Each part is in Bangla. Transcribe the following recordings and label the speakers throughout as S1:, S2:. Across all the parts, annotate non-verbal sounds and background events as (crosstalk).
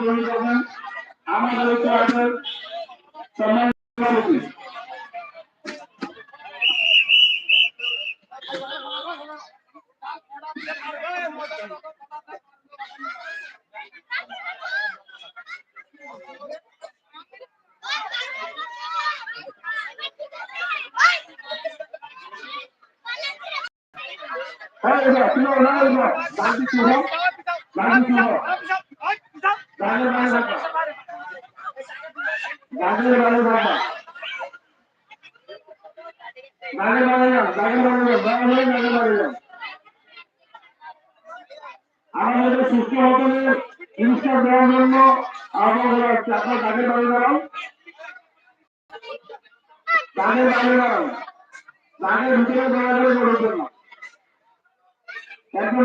S1: গ্রহণ করবেন। আমাদের ক্লাবের সম্মানিত সভাপতি। হ্যাঁ এবার গাড়ি রাখা গাড়ি গাড়ি যান গাড়ি গাড়ি যান গাড়ি গাড়ি গাড়ি গাড়ি আমাদের সুস্থ হোটেলে ইনস্টার দেওয়ার জন্য আপনারা চাকা গাড়ি গাড়ি দাঁড়ান গাড়ি গাড়ি দাঁড়ান গাড়ির ভিতরে দৌড়াদৌড়ি করবেন না একদম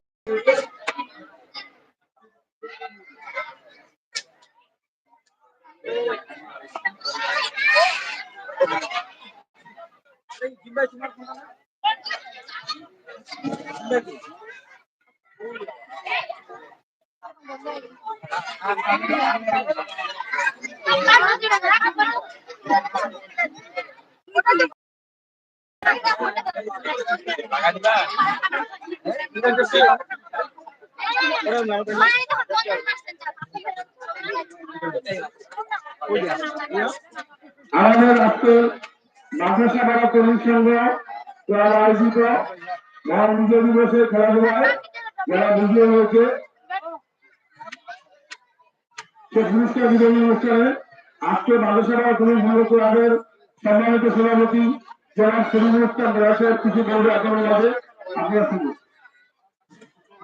S1: আমাদের আজকে মাদ্রাসা পাড়া তরুণ সংঘ আয়োজিত দিবসে খেলাধুলায় যারা বিজয় হয়েছে সম্মানিত সভাপতি জনাব শরীর কিছু আপনারা শুনুন আসসালামু আলাইকুম ওয়া রাহমাতুল্লাহ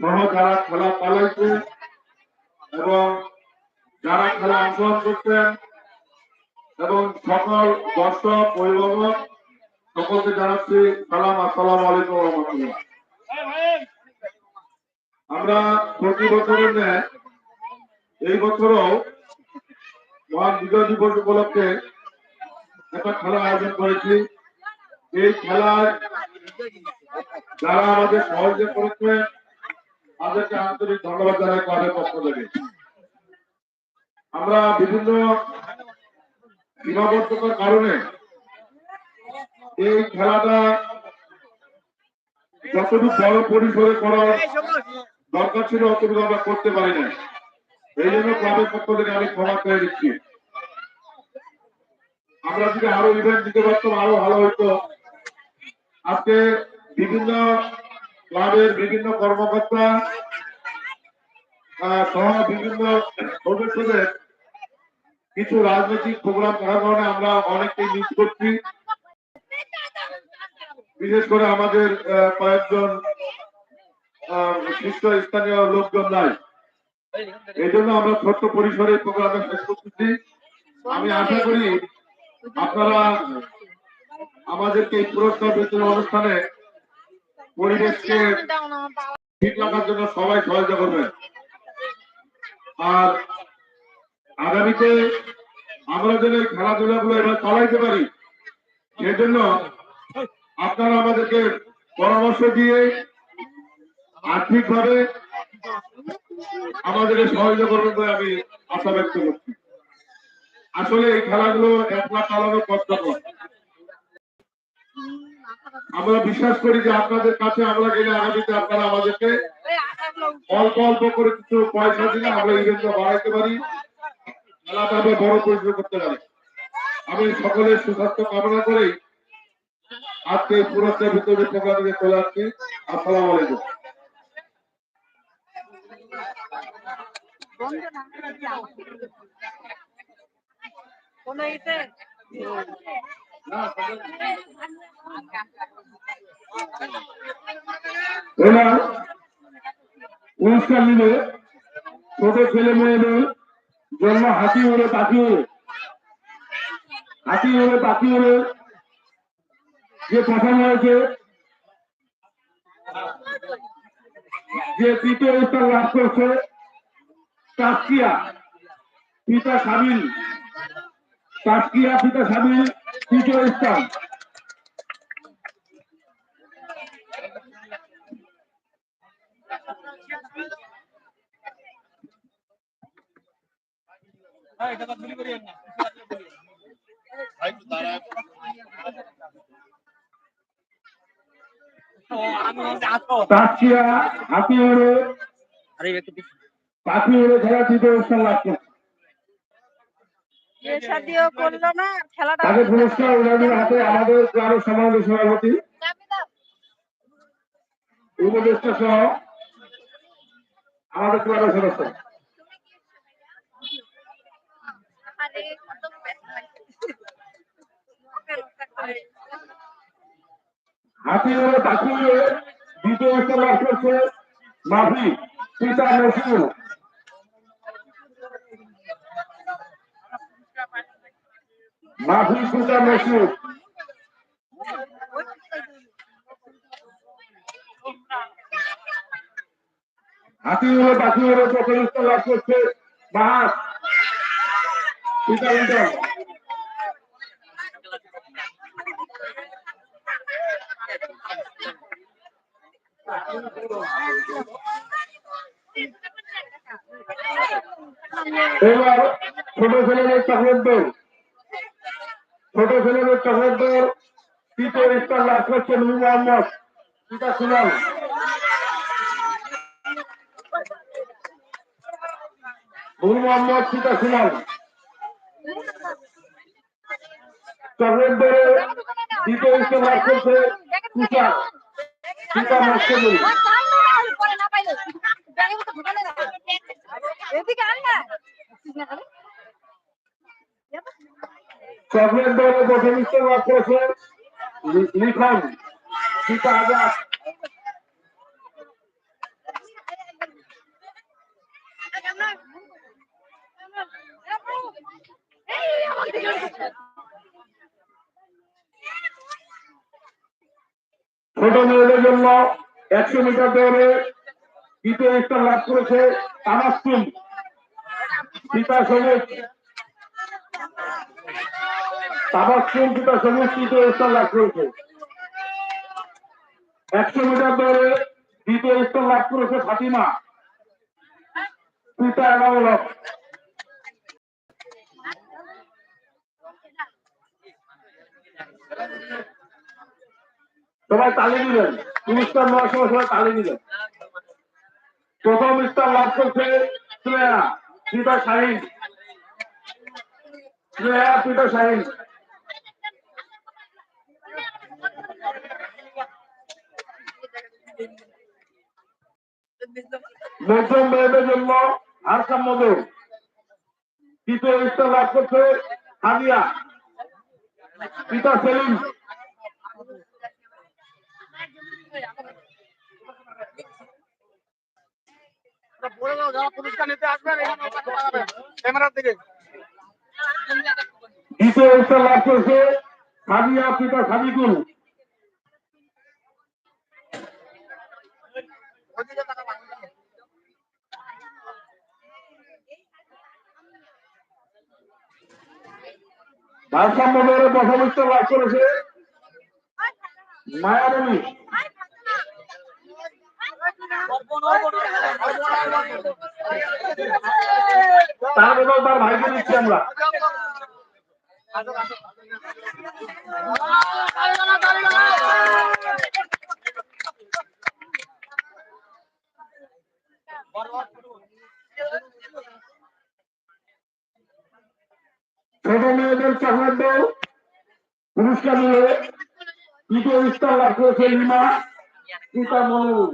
S1: সহ যারা খেলা চালাইছে এবং যারা খেলা অংশগ্রহণ করছেন এবং সকল দর্শক, অভিভাবক সকলকে জানাচ্ছি সালাম, আসসালাম আলাইকুম রহমতুল্লাহ। আমরা প্রতি বছরের ন্যায় এই বছরও মহান বিজয় দিবস উপলক্ষে একটা খেলা আয়োজন করেছি। এই খেলায় যারা আমাদের সহযোগিতা করেছে তাদেরকে আন্তরিক ধন্যবাদ জানাই ক্লাবের পক্ষ থেকে। আমরা বিভিন্ন সীমাবদ্ধতার কারণে এই খেলাটা যতটুকু বড় পরিসরে করার দরকার ছিল, অতটুকু আমরা করতে পারি না এই জন্য ক্লাবের পক্ষ থেকে আমি ক্ষমা করে দিচ্ছি আমরা যদি আরও ইভেন্ট দিতে পারতাম, আরও ভালো হতো আজকে বিভিন্ন ক্লাবের বিভিন্ন কর্মকর্তা বিভিন্ন সদস্যদের কিছু রাজনৈতিক প্রোগ্রাম করার কারণে আমরা অনেকটাই মিস করছি। বিশেষ করে আমাদের কয়েকজন শীর্ষ স্থানীয় লোকজন নাই। এই জন্য আমরা ছোট্ট পরিসরে প্রোগ্রামে শেষ করতেছি। আমি আশা করি আপনারা
S2: আমাদেরকে এই পুরস্কার বিতরণ অনুষ্ঠানে পরিবেশকে ঠিক রাখার জন্য সবাই সহায়তা করবেন আর আগামীতে আমরা যেন এই খেলাধুলা গুলো এবার চালাইতে পারি, সেজন্য আপনারা আমাদেরকে পরামর্শ দিয়ে আর্থিকভাবে আমাদেরকে সহযোগিতা করবেন বলে আমি আশা ব্যক্ত করছি। আসলে এই খেলাগুলো একলা চালানো কষ্টকর আমরা বিশ্বাস করি যে আপনাদের কাছে আমরা গেলে আগামীতে আপনারা আমাদেরকে অল্প অল্প করে কিছু পয়সা দিলে আমরা ইভেন্টটা বাড়াইতে পারি। আমরা বড় পরিসর করতে পারি। আমি সকলের সুস্বাস্থ্য কামনা করেই আজকে পুরস্কার ভিতরে প্রোগ্রামে চলে আসছি। আসসালামু আলাইকুম।
S3: কোন
S2: এরা পুরস্কার নিবে ছোট ছেলে মেয়েদের জন্য হাতি উড়ে পাখি উড়ে। হাতি উড়ে পাখি উড়ে যে পাঠানো হয়েছে, যে তৃতীয় স্থান লাভ করছে, তাস্কিয়া, পিতা সাবিল তাস্কিয়া, পিতা সাবিল তৃতীয় স্থান পাখি উড়ে খেলা তৃতীয় স্থান লাভ করছে
S3: বিয়ে শাদিও করল না খেলাটা
S2: তাকে পুরস্কার ওনাদের হাতে আমাদের গ্রামের সভাপতি উপদেষ্টা সহ আমাদের ক্লাবের সদস্য। হাতি উড়ে দ্বিতীয় স্থান লাভ করছে মাফি পিতা নসির মাফি পিতা নসির হাতি পাখি উড়ে প্রথম স্থান লাভ করছে বাহাস পিতা এবার ছোট ছেলেদের দৌড় ছোট ছেলেদের দৌড় তৃতীয় স্থান লাভ করছে নূর মোহাম্মদ। পিতা সুনাম। নূর মোহাম্মদ, পিতা সুনাম। দৌড়ে দ্বিতীয় স্থান লাভ করছে তুষার। পিতা মাস্টারুল
S3: এদিকে আয় না।
S2: চকলেট দৌড়ে প্রথম স্থান লাভ করেছে লি- লিখন। ছোট মেয়েদের জন্য একশো মিটার দৌড়ে দ্বিতীয় স্থান লাভ করেছে তামাসুম পিতা সবুজ তামাসুম পিতা তৃতীয় স্থান লাভ করেছে। একশো মিটার দৌড়ে দ্বিতীয় স্থান লাভ করেছে ফাতিমা। পিতা হক সবাই তালি দিলেন। পুরস্কার নেওয়ার সময় সবাই তালি দিলেন। প্রথম স্থান লাভ করছে শ্রেয়া, পিতা শাহিন। শ্রেয়া, পিতা শাহিন। মধ্যম মেয়েদের জন্য দৌড় তৃতীয় স্থান লাভ করছে হাদিয়া। পিতা সেলিম।
S4: বলে দাও যারা পুরস্কার নিতে আসবেন এখানে ওখানে লাগাবেন ক্যামেরার দিকে।
S2: দ্বিতীয় স্থান লাভ করছে সাদিয়া পিতা সাদিকুল। ভারসাম্য দৌড়ে প্রথম স্থান লাভ করেছে মায়াবনী তার বদল তার ভাইকে দিচ্ছি আমরা ছোট মেয়েদের চকলেট দৌড় পুরস্কার নিয়ে তৃতীয় স্থান লাভ করেছে লিমা সীতা মনুর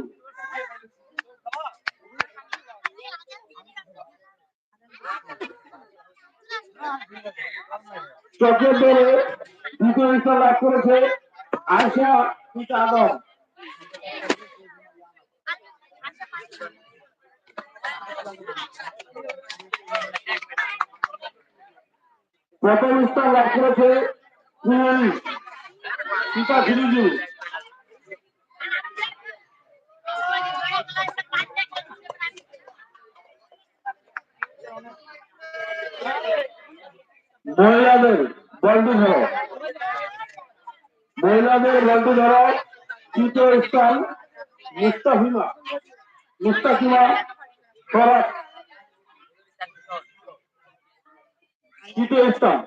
S2: চকলেট দৌড়ে দ্বিতীয় স্থান লাভ করেছে আয়সা সীতা আদম প্রথম স্থান লাভ করেছে মহিলাদের বল্টু ধরো মহিলাদের বল্টু ধরো তৃতীয় স্থান মুস্তাফিমা। মুস্তাফিমা ফরাক তৃতীয় স্থান।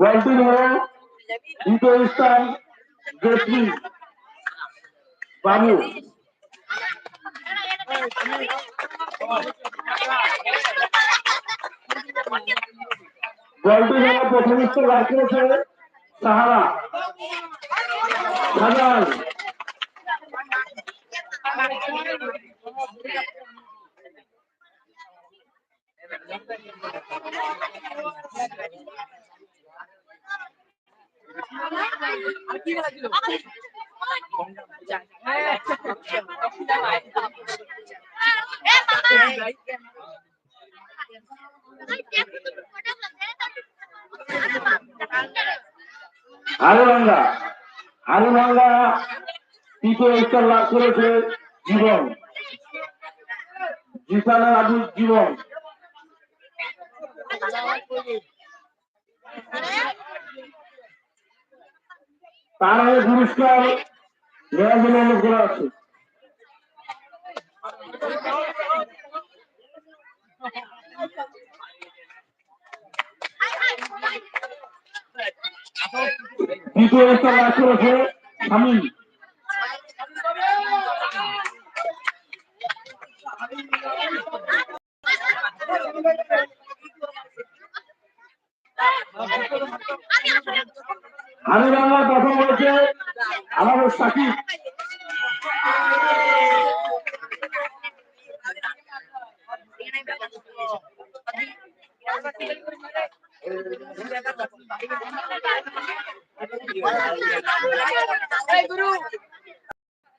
S2: বলটি ধরো দ্বিতীয় স্থান জেসমিন বাবু। বলটি ধরো প্রথম স্থান লাভ করেছে সাহারা সাজান আরুভাঙ্গা আরুভাঙ্গা তৃতীয় স্থান লাভ করেছে। জীবন। জিসানা আবুল জীবন। তার আগে পুরস্কার নেওয়ার জন্য অনুরোধ করা আছে দ্বিতীয় স্থান লাভ স্বামী। আমি বাংলার প্রথম হয়েছে আমাদের সাকিব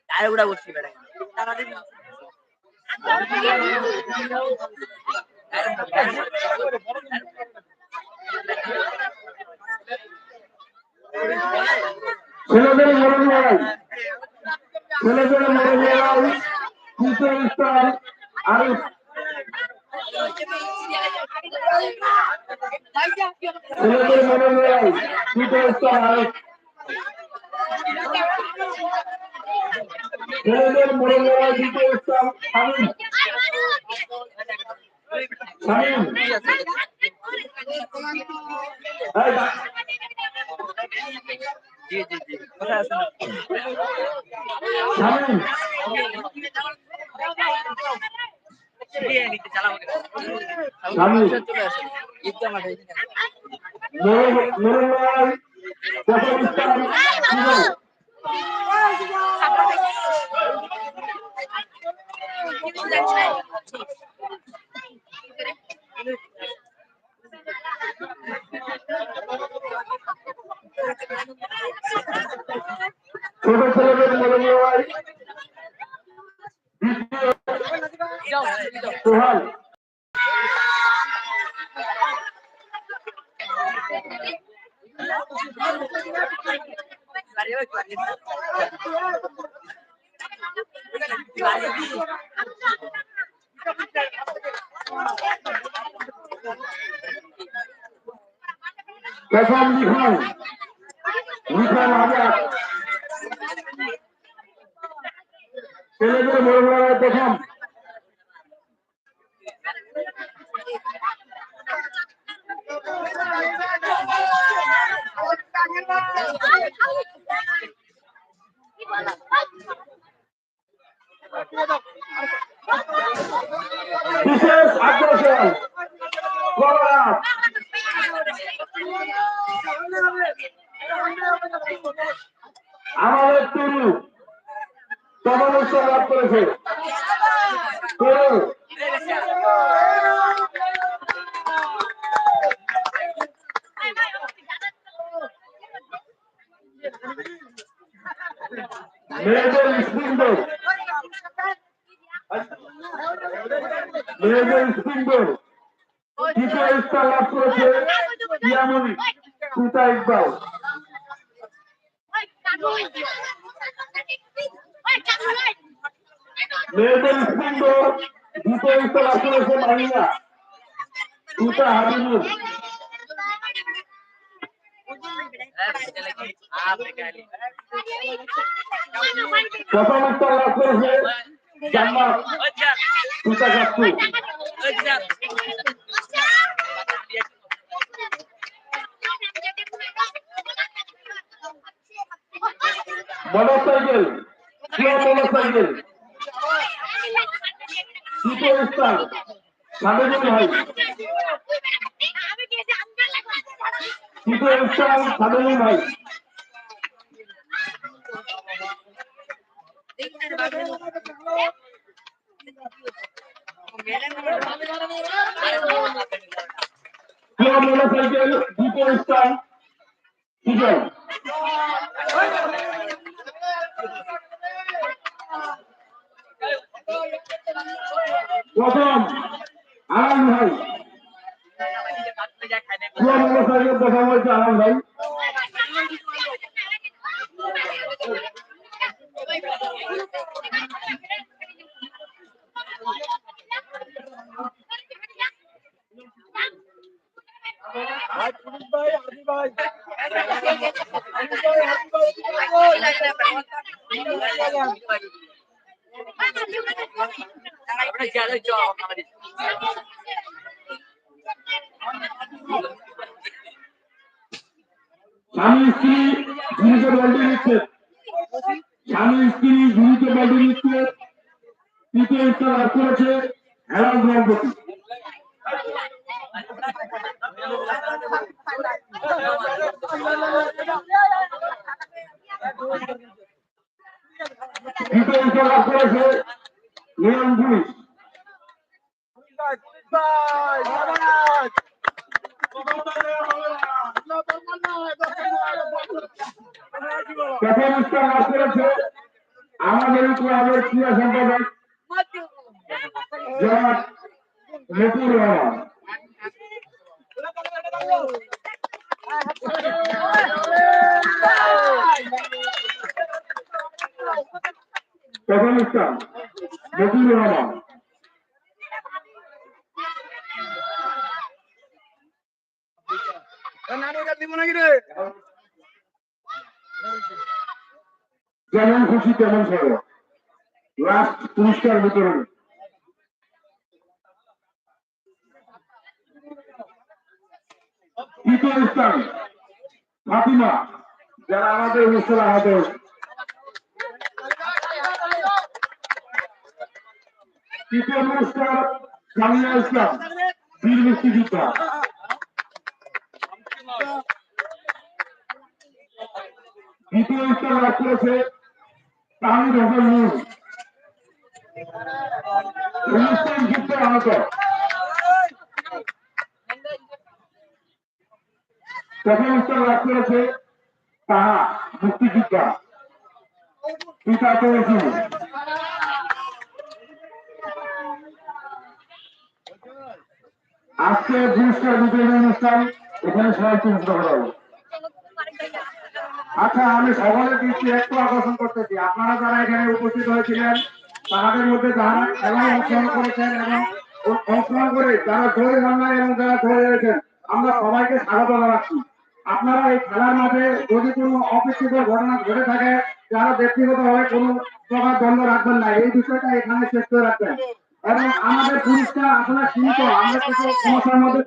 S5: আরেকটা বসছি বেড়া
S2: ছেলেদের মরণ লড়াই। ছেলেদের মরণ লড়াই তৃতীয় স্থান? আরিফ ছেলেদের মরণ লড়াই স্থান? আরিফ ছেলেদের মরণ লড়াই শামীম এই দা-
S5: জি জি জি কোথায় আছেন চলে আসেন
S2: Perfect. (laughs) বিশেষ আকর্ষণ আমাদের তরু সমাবেশ লাভ করেছে। তরু মেয়েদের স্পিন্ডল মেয়েদের স্পিন্ডল দ্বিতীয় স্থান লাভ করেছে ইয়ামনি সুতা ইকবাল মেয়েদের স্পিন্ডল দ্বিতীয় স্থান লাভ করেছে মাহিয়া সুতা হাবিবুল প্রথম স্থান লাভ করেছে জান্নাত। সুতা কাস্তু মোটর সাইকেল প্রিয় মোটর ভাই প্রিয় মোটর সাইকেল দ্বিতীয় স্থান সুজন প্রথম আনন্দ ভাই। দেখা আনন্দ ভাই
S4: ভাই পুলিশ ভাই হাজি ভাই পুলিশ ভাই হাজি ভাই
S2: স্বামী স্ত্রী ঝুড়িতে বাল্টি নিচ্ছে। স্বামী স্ত্রী ঝুড়িতে বাল্টি নিচ্ছে। তৃতীয় স্থান লাভ করেছে। হেলাল দম্পতি তৃতীয় স্থান লাভ করেছে নিয়ম পুলিশ
S4: পুলিশ ভাই পুলিশ ভাই ধন্যবাদ
S2: প্রথম স্থান লাভ করেছে আমাদের ক্লাবের ক্রীড়া সম্পাদক জনাব মতিউর রহমান প্রথম স্থান মতিউর রহমান যেমন খুশি তেমন সরব লাস্ট পুরস্কার বিতরণ। তৃতীয় স্থান, ফাতিমা, যারা আমাদের অনুষ্ঠানে হয়েছে। তৃতীয় পুরস্কার সামিয়া ইসলাম, বীর মুক্তিযোদ্ধা। দ্বিতীয় স্থান লাভ করেছে তাহিদ হাসান নূর।
S6: আজকে অনুষ্ঠান এখানে সবাই চিন্তা আচ্ছা আমি সকলের দৃষ্টি একটু আকর্ষণ করতেছি। আপনারা যারা এখানে উপস্থিত হয়েছিলেন তাদের মধ্যে যারা খেলায় অংশগ্রহণ করেছেন এবং অংশগ্রহণ করে যারা হন নাই এবং যারা জয়ী হয়েছেন আমরা সবাইকে স্বাগত জানাচ্ছি। আপনারা এই খেলার মাঝে যদি কোনো অপেক্ষিত ঘটনা ঘটে থাকে, যারা ব্যক্তিগতভাবে কোনো প্রকার দ্বন্দ্ব রাখবেন না, এই বিষয়টা এখানে শেষ করে রাখবেন। এবং আমাদের পুরস্কার আসলে সীমিত, আমরা কিছু সমস্যার মধ্যে